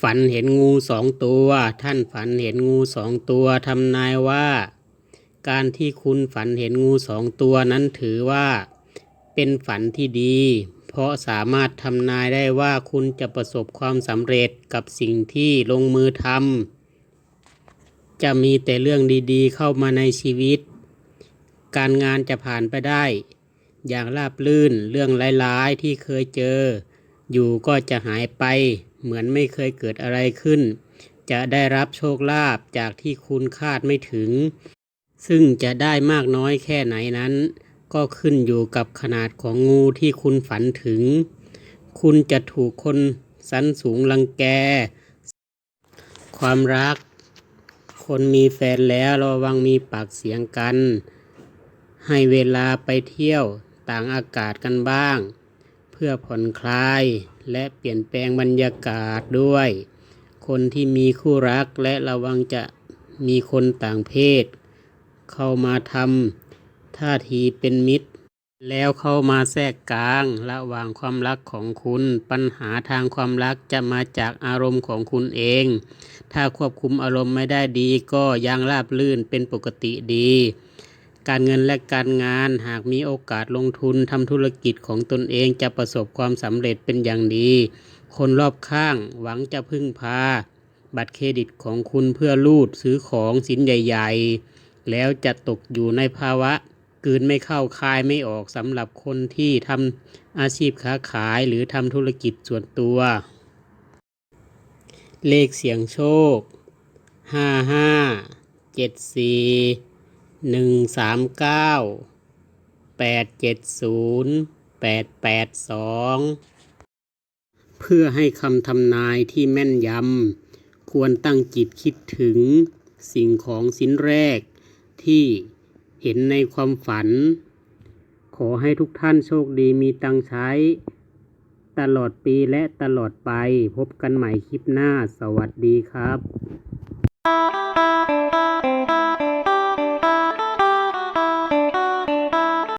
ฝันเห็นงูสองตัว ท่านฝันเห็นงูสองตัวทำนายว่า การที่คุณฝันเห็นงูสองตัวนั้นถือว่า เป็นฝันที่ดี เพราะสามารถทำนายได้ว่าคุณจะประสบความสำเร็จกับสิ่งที่ลงมือทำจะมีแต่เรื่องดีๆ เข้ามาในชีวิต การงานจะผ่านไปได้ อย่างราบลื่นเรื่องร้ายๆที่เคยเจอ อยู่ก็จะหายไป เหมือนไม่เคยเกิดอะไรขึ้น จะได้รับโชคลาภจากที่คุณคาดไม่ถึง ซึ่งจะได้มากน้อยแค่ไหนนั้น ก็ขึ้นอยู่กับขนาดของงูที่คุณฝันถึง คุณจะถูกคนสันสูงรังแก ความรัก คนมีแฟนแล้วระวังมีปากเสียงกัน ให้เวลาไปเที่ยวต่างอากาศกันบ้าง เพื่อผ่อนคลาย และเปลี่ยนแปลงบรรยากาศด้วย คนที่มีคู่รักและระวังจะมีคนต่างเพศ เข้ามาทำท่าทีเป็นมิตร แล้วเข้ามาแทรกกลางระหว่างความรักของคุณ ปัญหาทางความรักจะมาจากอารมณ์ของคุณเอง ถ้าควบคุมอารมณ์ไม่ได้ดีก็ยังราบลื่นเป็นปกติดี การเงินและการงาน หากมีโอกาสลงทุนทำธุรกิจของตนเองจะประสบความสำเร็จเป็นอย่างดี คนรอบข้างหวังจะพึ่งพา บัตรเครดิตของคุณเพื่อรูดซื้อของสินใหญ่ๆ แล้วจะตกอยู่ในภาวะกืนไม่เข้าคายไม่ออกสำหรับคนที่ทำอาชีพค้าขายหรือทำธุรกิจส่วนตัว เลขเสียงโชคห้า หนึ่งสามเก้าแปดเจ็ดศูนย์แปดแปดสองเพื่อให้คำทำนายที่แม่นยำควรตั้งจิตคิดถึงสิ่งของชิ้นแรกที่เห็นในความฝัน ขอให้ทุกท่านโชคดีมีตังใช้ ตลอดปีและตลอดไปพบกันใหม่คลิปหน้าสวัสดีครับ